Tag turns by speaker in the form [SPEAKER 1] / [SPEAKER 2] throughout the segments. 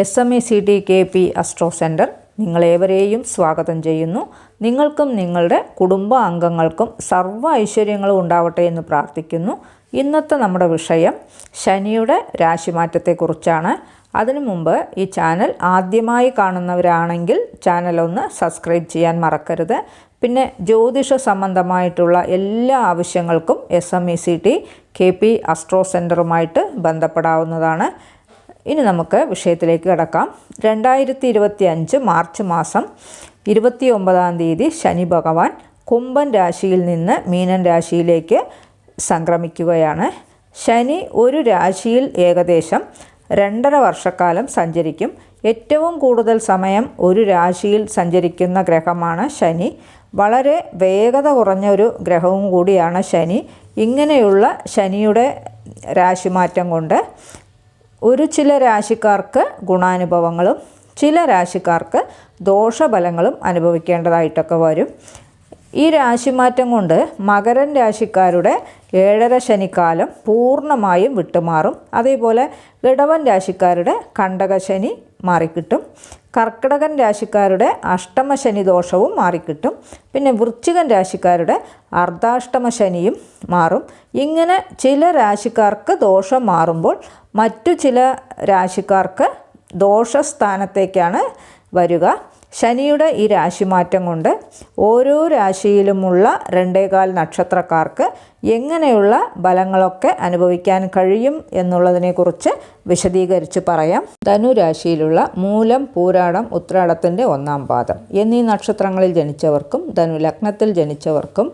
[SPEAKER 1] S M A C T K P astro centre നിങ്ങളേവരെയും സ്വാഗതം ചെയ്യുന്നു. നിങ്ങൾക്കും നിങ്ങളുടെ കുടുംബ അംഗങ്ങൾക്കും സർവ ഐശ്വര്യങ്ങളും ഉണ്ടാവട്ടെ എന്ന് പ്രാർത്ഥിക്കുന്നു. ഇന്നത്തെ നമ്മുടെ വിഷയം ശനിയുടെ രാശിമാറ്റത്തെക്കുറിച്ചാണ്. അതിനു മുമ്പ് ഈ ചാനൽ ആദ്യമായി കാണുന്നവരാണെങ്കിൽ ചാനൽ ഒന്ന് സബ്സ്ക്രൈബ് ചെയ്യാൻ മറക്കരുത്. പിന്നെ ജ്യോതിഷ സംബന്ധമായിട്ടുള്ള എല്ലാ ആവശ്യങ്ങൾക്കും S M E C T K P astro സെന്ററുമായിട്ട് ബന്ധപ്പെടാവുന്നതാണ്. ഇനി നമുക്ക് വിഷയത്തിലേക്ക് കിടക്കാം. രണ്ടായിരത്തി ഇരുപത്തി അഞ്ച് മാർച്ച് മാസം ഇരുപത്തി ഒമ്പതാം തീയതി ശനി ഭഗവാൻ കുംഭൻ രാശിയിൽ നിന്ന് മീനൻ രാശിയിലേക്ക് സംക്രമിക്കുകയാണ്. ശനി ഒരു രാശിയിൽ ഏകദേശം രണ്ടര വർഷക്കാലം സഞ്ചരിക്കും. ഏറ്റവും കൂടുതൽ സമയം ഒരു രാശിയിൽ സഞ്ചരിക്കുന്ന ഗ്രഹമാണ് ശനി. വളരെ വേഗത കുറഞ്ഞ ഒരു ഗ്രഹവും കൂടിയാണ് ശനി. ഇങ്ങനെയുള്ള ശനിയുടെ രാശിമാറ്റം കൊണ്ട് ഒരു ചില രാശിക്കാർക്ക് ഗുണാനുഭവങ്ങളും ചില രാശിക്കാർക്ക് ദോഷഫലങ്ങളും അനുഭവിക്കേണ്ടതായിട്ടൊക്കെ വരും. ഈ രാശിമാറ്റം കൊണ്ട് മകരൻ രാശിക്കാരുടെ ഏഴര ശനിക്കാലം പൂർണമായും വിട്ടുമാറും. അതേപോലെ ഇടവൻ രാശിക്കാരുടെ കണ്ടകശനി മാറിക്കിട്ടും. കർക്കിടകൻ രാശിക്കാരുടെ അഷ്ടമ ശനി ദോഷവും മാറിക്കിട്ടും. പിന്നെ വൃശ്ചികൻ രാശിക്കാരുടെ അർദ്ധാഷ്ടമ ശനിയും മാറും. ഇങ്ങനെ ചില രാശിക്കാർക്ക് ദോഷം മാറുമ്പോൾ മറ്റു ചില രാശിക്കാർക്ക് ദോഷസ്ഥാനത്തേക്കാണ് വരിക. ശനിയുടെ ഈ രാശിമാറ്റം കൊണ്ട് ഓരോ രാശിയിലുമുള്ള രണ്ടേകാൽ നക്ഷത്രക്കാർക്ക് എങ്ങനെയുള്ള ബലങ്ങളൊക്കെ അനുഭവിക്കാൻ കഴിയും എന്നുള്ളതിനെക്കുറിച്ച് വിശദീകരിച്ച് പറയാം. ധനുരാശിയിലുള്ള മൂലം പൂരാടം ഉത്രാടത്തിന്റെ ഒന്നാം പാദം. എന്നീ നക്ഷത്രങ്ങളിൽ ജനിച്ചവർക്കും ധനു ലഗ്നത്തിൽ ജനിച്ചവർക്കും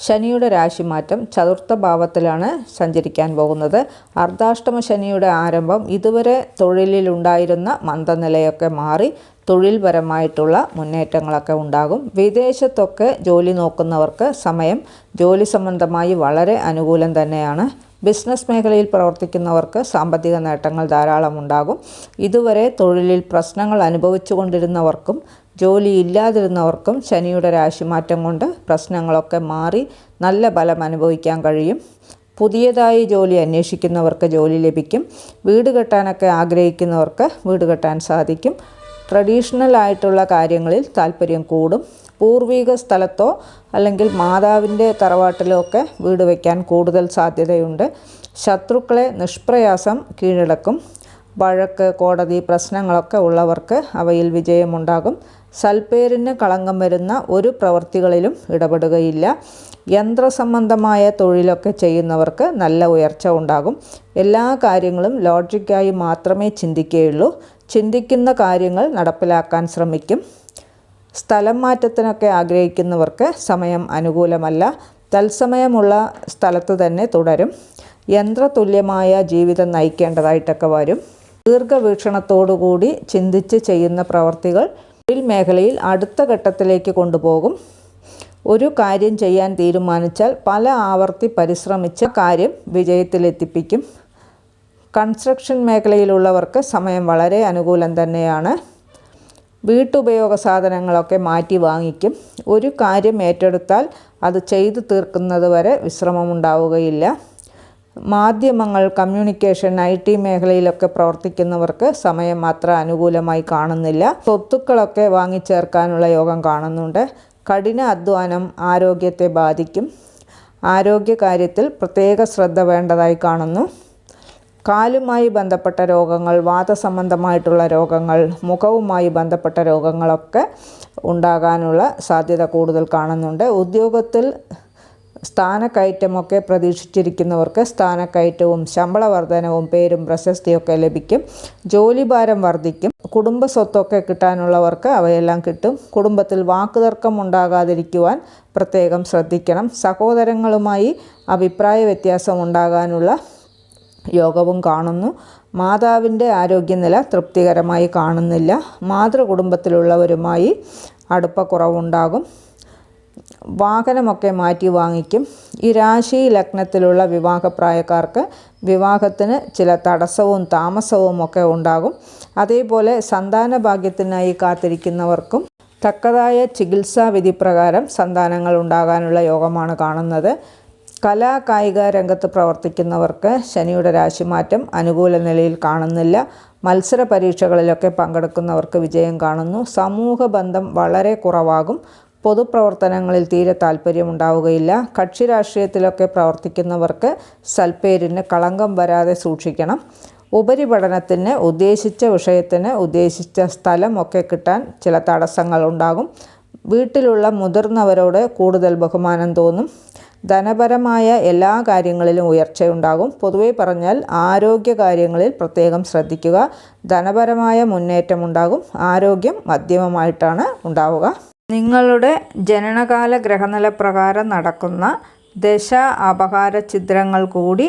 [SPEAKER 1] ശനിയുടെ രാശിമാറ്റം ചതുർത്ഥ ഭാവത്തിലാണ് സഞ്ചരിക്കാൻ പോകുന്നത്. അർദ്ധാഷ്ടമ ശനിയുടെ ആരംഭം ഇതുവരെ തൊഴിലിലുണ്ടായിരുന്ന മന്ദനിലയൊക്കെ മാറി തൊഴിൽപരമായിട്ടുള്ള മുന്നേറ്റങ്ങളൊക്കെ ഉണ്ടാകും. വിദേശത്തൊക്കെ ജോലി നോക്കുന്നവർക്ക് സമയം ജോലി സംബന്ധമായി വളരെ അനുകൂലം തന്നെയാണ്. ബിസിനസ് മേഖലയിൽ പ്രവർത്തിക്കുന്നവർക്ക് സാമ്പത്തിക നേട്ടങ്ങൾ ധാരാളം ഉണ്ടാകും. ഇതുവരെ തൊഴിലിൽ പ്രശ്നങ്ങൾ അനുഭവിച്ചു കൊണ്ടിരുന്നവർക്കും ജോലി ഇല്ലാതിരുന്നവർക്കും ശനിയുടെ രാശിമാറ്റം കൊണ്ട് പ്രശ്നങ്ങളൊക്കെ മാറി നല്ല ഫലം അനുഭവിക്കാൻ കഴിയും. പുതിയതായി ജോലി അന്വേഷിക്കുന്നവർക്ക് ജോലി ലഭിക്കും. വീട് കെട്ടാനൊക്കെ ആഗ്രഹിക്കുന്നവർക്ക് വീട് കെട്ടാൻ സാധിക്കും. ട്രഡീഷണൽ ആയിട്ടുള്ള കാര്യങ്ങളിൽ താല്പര്യം കൂടും. പൂർവീക സ്ഥലത്തോ അല്ലെങ്കിൽ മാതാവിന്റെ തറവാട്ടിലോ ഒക്കെ വീട് വയ്ക്കാൻ കൂടുതൽ സാധ്യതയുണ്ട്. ശത്രുക്കളെ നിഷ്പ്രയാസം കീഴടക്കും. വഴക്ക് കോടതി പ്രശ്നങ്ങളൊക്കെ ഉള്ളവർക്ക് അവയിൽ വിജയമുണ്ടാകും. സൽപ്പേരിന് കളങ്കം വരുന്ന ഒരു പ്രവൃത്തികളിലും ഇടപെടുകയില്ല. യന്ത്രസംബന്ധമായ തൊഴിലൊക്കെ ചെയ്യുന്നവർക്ക് നല്ല ഉയർച്ച ഉണ്ടാകും. എല്ലാ കാര്യങ്ങളും ലോജിക്കായി മാത്രമേ ചിന്തിക്കുകയുള്ളൂ. ചിന്തിക്കുന്ന കാര്യങ്ങൾ നടപ്പിലാക്കാൻ ശ്രമിക്കും. സ്ഥലം മാറ്റത്തിനൊക്കെ ആഗ്രഹിക്കുന്നവർക്ക് സമയം അനുകൂലമല്ല. തത്സമയമുള്ള സ്ഥലത്ത് തന്നെ തുടരും. യന്ത്രതുല്യമായ ജീവിതം നയിക്കേണ്ടതായിട്ടൊക്കെ വരും. ദീർഘവീക്ഷണത്തോടുകൂടി ചിന്തിച്ച് ചെയ്യുന്ന പ്രവർത്തികൾ തൊഴിൽ മേഖലയിൽ അടുത്ത ഘട്ടത്തിലേക്ക് കൊണ്ടുപോകും. ഒരു കാര്യം ചെയ്യാൻ തീരുമാനിച്ചാൽ പല ആവർത്തി പരിശ്രമിച്ച കാര്യം വിജയത്തിലെത്തിപ്പിക്കും. കൺസ്ട്രക്ഷൻ മേഖലയിലുള്ളവർക്ക് സമയം വളരെ അനുകൂലം തന്നെയാണ്. വീട്ടുപയോഗ സാധനങ്ങളൊക്കെ മാറ്റി വാങ്ങിക്കും. ഒരു കാര്യം ഏറ്റെടുത്താൽ അത് ചെയ്തു തീർക്കുന്നത് വരെ വിശ്രമമുണ്ടാവുകയില്ല. മാധ്യമങ്ങൾ കമ്മ്യൂണിക്കേഷൻ ഐ ടി മേഖലയിലൊക്കെ പ്രവർത്തിക്കുന്നവർക്ക് സമയം അത്ര അനുകൂലമായി കാണുന്നില്ല. സ്വത്തുക്കളൊക്കെ വാങ്ങിച്ചേർക്കാനുള്ള യോഗം കാണുന്നുണ്ട്. കഠിന അധ്വാനം ആരോഗ്യത്തെ ബാധിക്കും. ആരോഗ്യകാര്യത്തിൽ പ്രത്യേക ശ്രദ്ധ വേണ്ടതായി കാണുന്നു. കാലുമായി ബന്ധപ്പെട്ട രോഗങ്ങൾ വാതസംബന്ധമായിട്ടുള്ള രോഗങ്ങൾ മുഖവുമായി ബന്ധപ്പെട്ട രോഗങ്ങളൊക്കെ ഉണ്ടാകാനുള്ള സാധ്യത കൂടുതൽ കാണുന്നുണ്ട്. ഉദ്യോഗത്തിൽ സ്ഥാനക്കയറ്റമൊക്കെ പ്രതീക്ഷിച്ചിരിക്കുന്നവർക്ക് സ്ഥാനക്കയറ്റവും ശമ്പള വർധനവും പേരും പ്രശസ്തിയൊക്കെ ലഭിക്കും. ജോലിഭാരം വർദ്ധിക്കും കുടുംബ സ്വത്തൊക്കെ കിട്ടാനുള്ളവർക്ക് അവയെല്ലാം കിട്ടും. കുടുംബത്തിൽ വാക്കുതർക്കം ഉണ്ടാകാതിരിക്കുവാൻ പ്രത്യേകം ശ്രദ്ധിക്കണം. സഹോദരങ്ങളുമായി അഭിപ്രായ വ്യത്യാസം ഉണ്ടാകാനുള്ള യോഗവും കാണുന്നു. മാതാവിന്റെ ആരോഗ്യനില തൃപ്തികരമായി കാണുന്നില്ല. മാതൃകുടുംബത്തിലുള്ളവരുമായി അടുപ്പക്കുറവുണ്ടാകും. വാഹനമൊക്കെ മാറ്റി വാങ്ങിക്കും. ഈ രാശി ലഗ്നത്തിലുള്ള വിവാഹപ്രായക്കാർക്ക് വിവാഹത്തിന് ചില തടസ്സവും താമസവും ഒക്കെ ഉണ്ടാകും. അതേപോലെ സന്താന ഭാഗ്യത്തിനായി കാത്തിരിക്കുന്നവർക്കും തക്കതായ ചികിത്സാവിധി പ്രകാരം സന്താനങ്ങൾ ഉണ്ടാകാനുള്ള യോഗമാണ് കാണുന്നത്. കലാ കായിക രംഗത്ത് പ്രവർത്തിക്കുന്നവർക്ക് ശനിയുടെ രാശിമാറ്റം അനുകൂല നിലയിൽ കാണുന്നില്ല. മത്സര പരീക്ഷകളിലൊക്കെ പങ്കെടുക്കുന്നവർക്ക് വിജയം കാണുന്നു. സമൂഹ ബന്ധം വളരെ കുറവാകും. പൊതുപ്രവർത്തനങ്ങളിൽ തീരെ താല്പര്യമുണ്ടാവുകയില്ല കക്ഷി രാഷ്ട്രീയത്തിലൊക്കെ പ്രവർത്തിക്കുന്നവർക്ക് സൽപ്പേരിന് കളങ്കം വരാതെ സൂക്ഷിക്കണം. ഉപരിപഠനത്തിന് ഉദ്ദേശിച്ച വിഷയത്തിന് ഉദ്ദേശിച്ച സ്ഥലമൊക്കെ കിട്ടാൻ ചില തടസ്സങ്ങൾ ഉണ്ടാകും. വീട്ടിലുള്ള മുതിർന്നവരോട് കൂടുതൽ ബഹുമാനം തോന്നും. ധനപരമായ എല്ലാ കാര്യങ്ങളിലും ഉയർച്ചയുണ്ടാകും. പൊതുവെ പറഞ്ഞാൽ ആരോഗ്യ കാര്യങ്ങളിൽ പ്രത്യേകം ശ്രദ്ധിക്കുക. ധനപരമായ മുന്നേറ്റം ഉണ്ടാകും. ആരോഗ്യം മധ്യമമായിട്ടാണ് ഉണ്ടാവുക. നിങ്ങളുടെ ജനനകാല ഗ്രഹനില പ്രകാരം നടക്കുന്ന ദശ അപകാര ചിത്രങ്ങൾ കൂടി